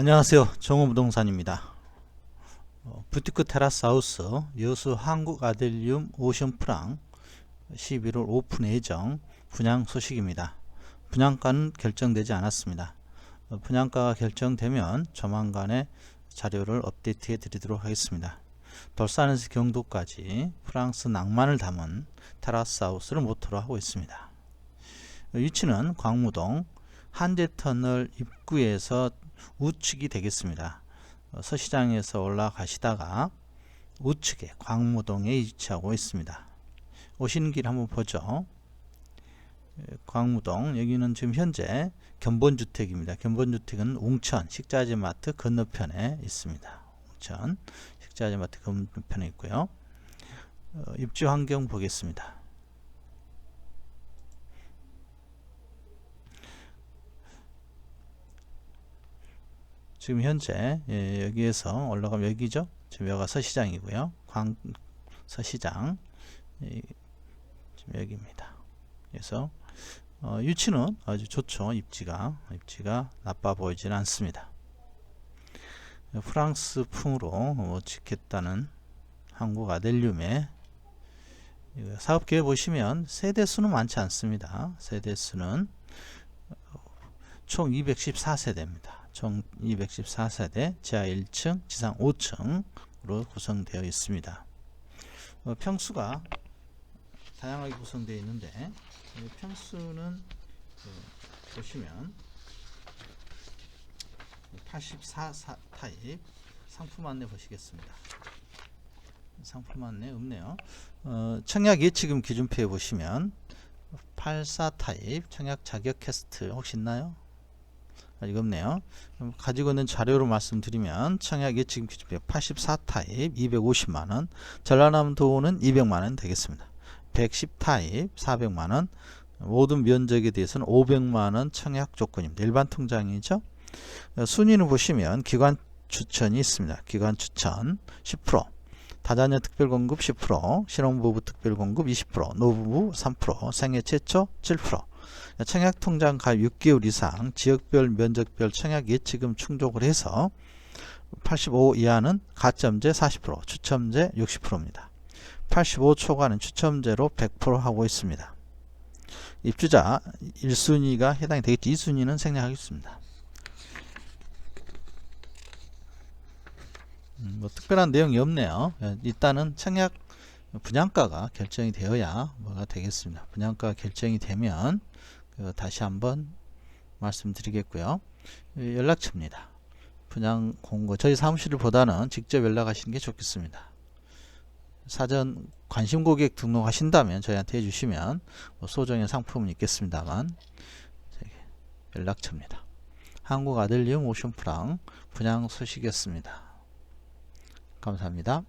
안녕하세요. 정호부동산입니다. 어, 부티크 테라스 하우스 여수 한국 아델리움 오션 프랑 11월 오픈 예정 분양 소식입니다. 분양가는 결정되지 않았습니다. 어, 분양가가 결정되면 조만간에 자료를 업데이트해 드리도록 하겠습니다. 돌산에서 경도까지 프랑스 낭만을 담은 테라스 하우스를 모토로 하고 있습니다. 어, 위치는 광무동 한대터널 입구에서 우측이 되겠습니다. 어, 서시장에서 올라가시다가 우측에 광무동에 위치하고 있습니다. 오시는 길 한번 보죠. 에, 광무동 여기는 지금 현재 견본주택입니다. 견본주택은 웅천 식자재 마트 건너편에 있습니다. 웅천 식자재 마트 건너편에 있고요. 어, 입지 환경 보겠습니다. 지금 현재 예, 여기에서 올라가면 여기죠. 지금 여기가 서시장이고요. 광 서시장 이, 지금 여기입니다. 그래서 어, 위치는 아주 좋죠. 입지가 입지가 나빠 보이지는 않습니다. 프랑스 풍으로 어, 짓겠다는 한국 아델륨의 이거 사업 계획 보시면 세대 수는 많지 않습니다. 세대 수는 어, 총 214세대입니다. 총 214세대 지하 1층 지상 5층으로 구성되어 있습니다. 어, 평수가 다양하게 구성되어 있는데 이 평수는 어, 보시면 84 사, 타입 상품 안내 보시겠습니다. 상품 안내 없네요. 어, 청약 예치금 기준표에 보시면 84 타입 청약 자격 캐스트 혹시 있나요? 아직 없네요. 가지고 있는 자료로 말씀드리면 청약 예치금 기준표 84 타입 250만원 전라남 도는 200만원 되겠습니다. 110 타입 400만원 모든 면적에 대해서는 500만원 청약 조건입니다. 일반 통장이죠. 어, 순위는 보시면 기관 추천이 있습니다. 기관 추천 10% 다자녀 특별공급 10% 신혼부부 특별공급 20% 노부부 3% 생애 최초 7% 청약통장 가입 6개월 이상 지역별 면적별 청약 예치금 충족을 해서 85 이하는 가점제 40% 추첨제 60%입니다. 85 초과는 추첨제로 100% 하고 있습니다. 입주자 1순위가 해당이 되겠지 2순위는 생략하겠습니다. 음, 뭐 특별한 내용이 없네요. 예, 일단은 청약 분양가가 결정이 되어야 뭐가 되겠습니다. 분양가 결정이 되면 그 다시 한번 말씀드리겠고요. 이 연락처입니다. 분양 공고 저희 사무실보다는 직접 연락하시는 게 좋겠습니다. 사전 관심 고객 등록하신다면 저희한테 해주시면 뭐 소정의 상품은 있겠습니다만 연락처입니다. 한국 아들리움 오션프랑 분양 소식이었습니다. 감사합니다.